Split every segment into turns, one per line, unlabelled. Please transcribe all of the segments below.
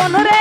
জীবন রে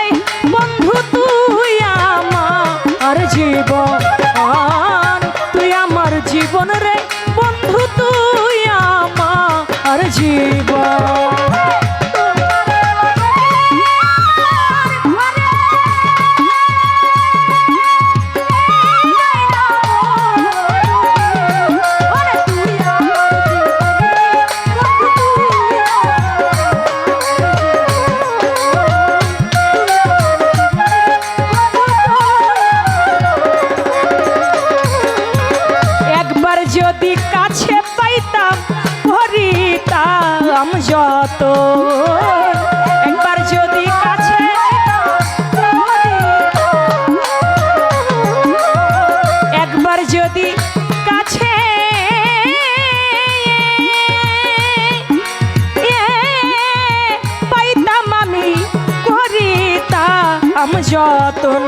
করিতাম যতন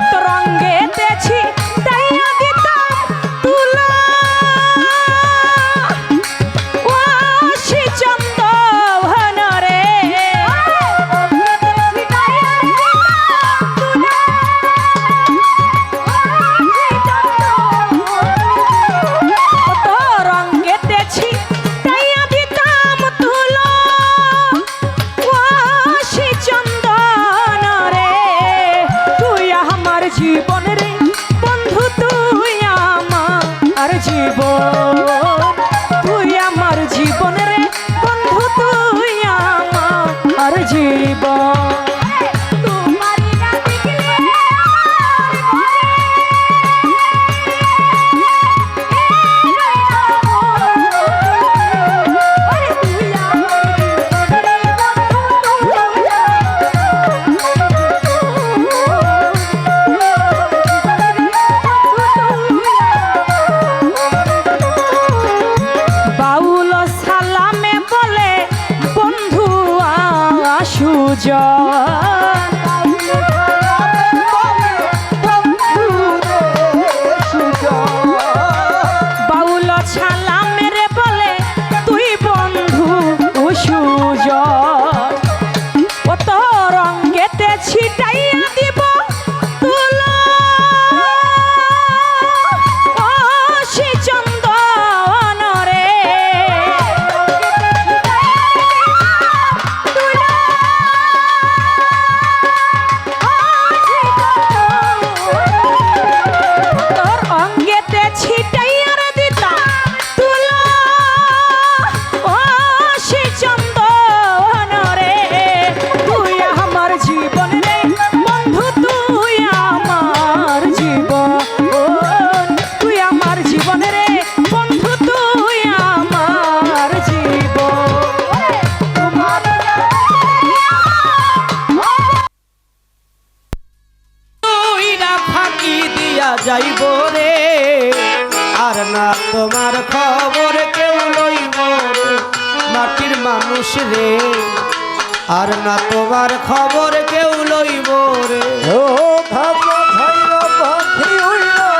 কত জীবন ছিটাইয়া রে।
ও খাজা ছাইরা পাখি উইরা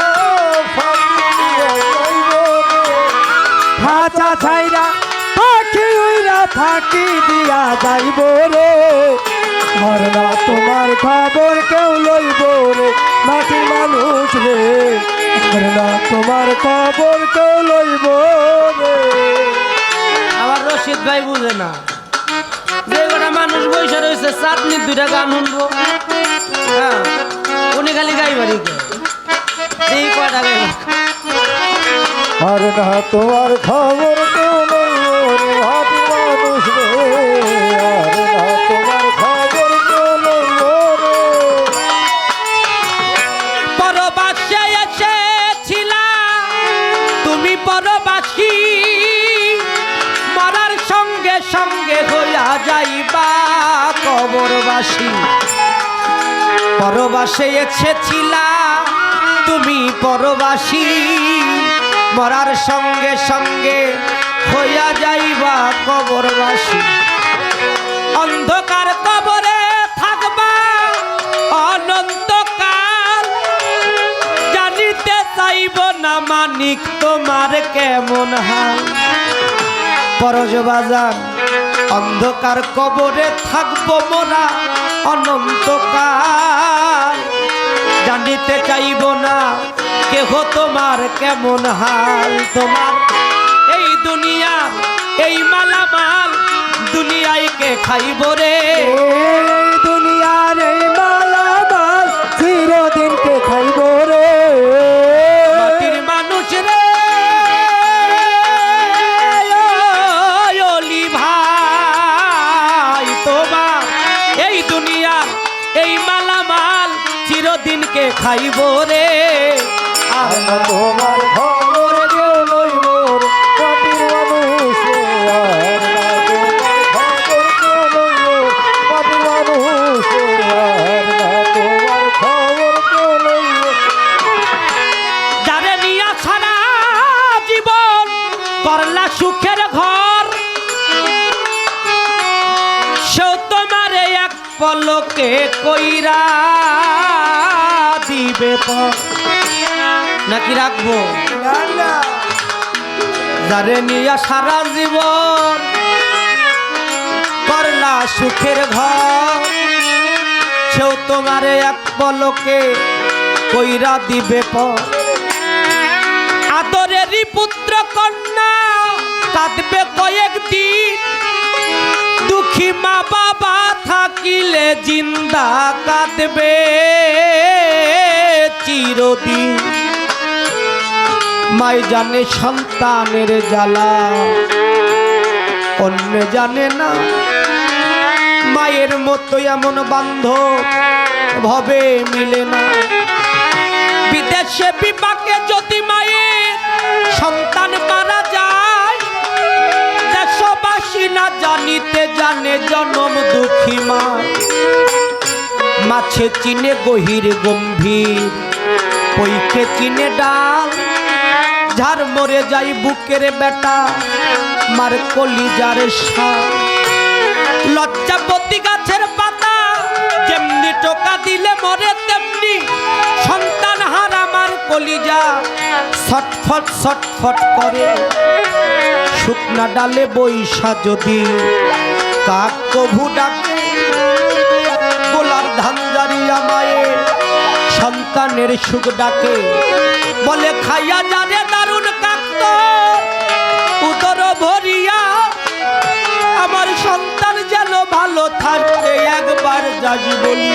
ফাঁকি দিয়া যাইব খাঁচা ছাইরা পাখি উইরা ফাঁকি দিয়া যাইব রে। আর তোমার খবর কেউ লইব রে মাটির মানুষ রে। আর না তোমার খবর কেউ লইব রে।
আমার রশিদ ভাই বুঝে না। যে মানুষ বসে রয়েছে চাটনির দুইটা গান শুনব। হ্যাঁ। উনি খালি গাইবারি এই কয়টা গাইব
আর না তোমার খবর কেউ রে মানুষ রে। আর না তোমার খবর কেউ রে
পরবাসে এসেছিলা। তুমি পরবাসী। মরার সঙ্গে সঙ্গে হইয়া যাইবা কবরবাসী। পরবাসে এসেছিলা। তুমি পরবাসী, মরার সঙ্গে সঙ্গে হইয়া যাইবা কবরবাসী। অন্ধকার কবরে থাকবা, অনন্তকাল জানিতে চাইব না মানিক তোমার কেমন হাল। পরজবাজান অন্ধকার কবরে থাকব মোরা অনন্তকাল। জানিতে চাইব না। কেহ তোমার কেমন হাল? তোমার এই দুনিয়া, এই মালামাল, দুনিয়ায় কে খাইব রে?
দুনিয়ার এই চিরদিনকে খাইব রে।
আর
তোমার
কইরা দিবে নাকি রাখব? যারে নিয়া সারা জীবন করলা সুখের ঘর, সেও তোমার এক পলকে কইরা দিবে পর আদরেরই পুত্র কন্যা কাঁদবে কয়েকদিন, দুঃখী মা বাবা থাকিলে জিন্দা কাঁদবে চিরদিন। মাই জানে সন্তানের জ্বালা, অন্য জানে না। মায়ের মতো এমন বান্ধব, ভবে মিলে না। বিদেশে বিপাকে যদি দেশবাসী না জানিতে জানে জনম দুঃখী মা। মাছে চিনে গহির গম্ভীর পৈখে চিনে ডাল। ঝাড় মরে যাই বুকের বেটা, মার কলিজার সার। লজ্জাপতি গাছের পাতা, যেমনি টোকা দিলে মরে কলিজা ছটফট ছটফট করে। শুকনা ডালে বৈশা যদি কাক কভু ডাকে, গোলার ধানজারি মায়ে সন্তানের সুখ ডাকে। বলে, খাইয়া জানে দারুণ কাকত উদর ভরিয়া। আমার সন্তান যেন ভালো থাকতে একবার যাবি বলিয়া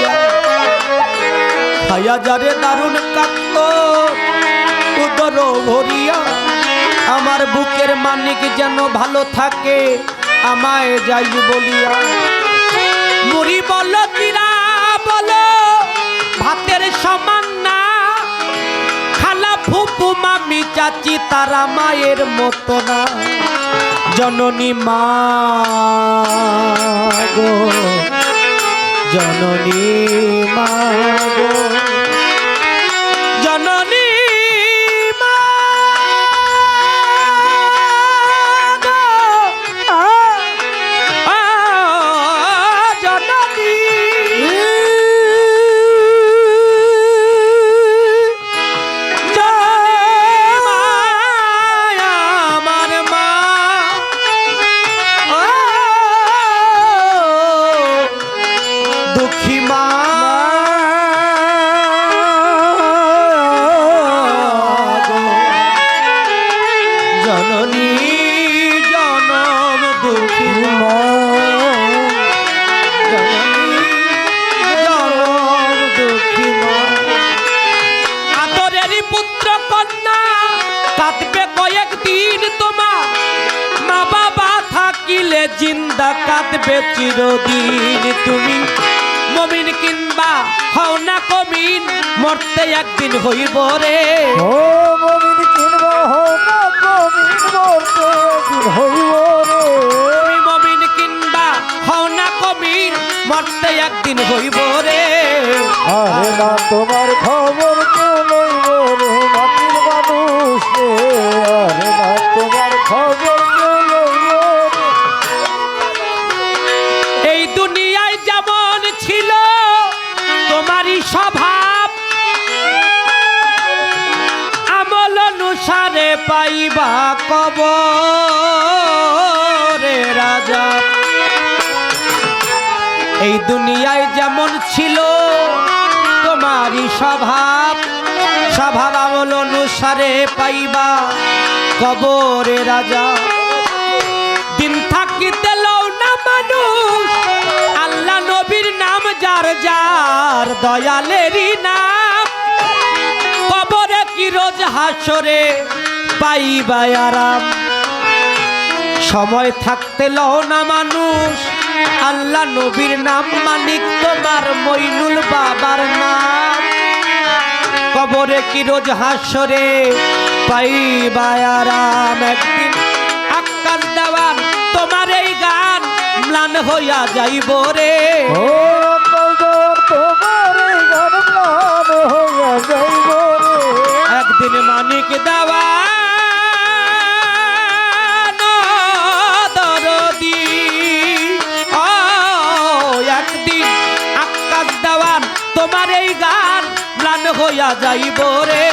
খায়া যারে দারুণ কাক্ত উদর ভরিয়া, আমার বুকের মানিক যেন ভালো থাকে, আমায় যাই বলিয়া। মুড়ি বল কিরা বলো, ভাতের সমান না, খালা ফুপু মামি চাচি তারা মায়ের মতো না। জননী মা গো, জননী মা গো। কন্যা কাঁদবে কয়েকদিন তোমার। মা বাবা থাকিলে জিন্দা কাঁদবে চিরদিন। তুমি মমিন কিংবা হও না কমিন মরতে একদিন হইব রে।
ও মমিন কিনবা হো না মমিন মরতে দিন হইব রে।
তুমি মমিন কিংবা হও না কমিন মরতে একদিন হইব রে।
আরে না তোমার খবর
পাইবা কব রে রাজা। এই দুনিয়ায় যেমন ছিল, তোমারই স্বভাব। স্বভাব আমল অনুসারে পাইবা কবরে রাজা। দিন থাকিতে লও না মানুষ, আল্লাহ নবীর নাম যার যার দয়ালেরই নাম। কবরে কি রোজ হাসরে পাইবাই আরাম। সময় থাকতে লও না মানুষ। আল্লাহ নবীর নাম মানিক তোমার মইনুল বাবার নাম। কবরে কি রোজ হাসরে? পাইবাই আরাম একদিন আকাশ দেওয়ান তোমার এই গান। ম্লান হইয়া যাইব রে।
ও কলদর তোমার এই গান ম্লান হইয়া যাইব
একদিন মানিক দেওয়ান তোমার এই গান ম্লান হইয়া যাইব রে।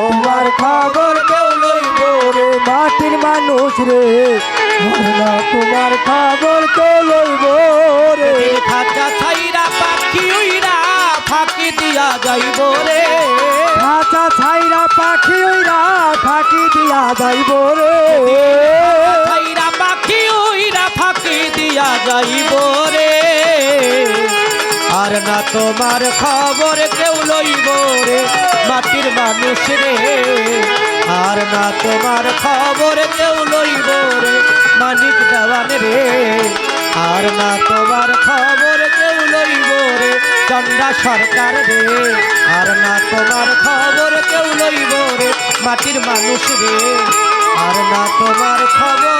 তোমার খবর কেউ লইব রে মাটির মানুষ রে। তোমার খবর কেউ লইব রে।
খাঁচা ছাইরা পাখি উইরা ফাঁকি দিয়া যাইব রে।
খাঁচা ছাইরা পাখি ওইরা ফাঁকি দিয়া যাইব রে।
ছাইরা পাখি উইরা ফাঁকি দিয়া যাইব রে। আর না তোমার খবর কেউ লইব রে, মাটির মানুষ রে। আর না তোমার খবর কেউ লইব রে, মানিক দেওয়ান রে। আর না তোমার খবর কেউ লইব রে, চন্দ্রা সরকার রে। আর না তোমার খবর কেউ লইব রে, মাটির মানুষ রে। আর না তোমার খবর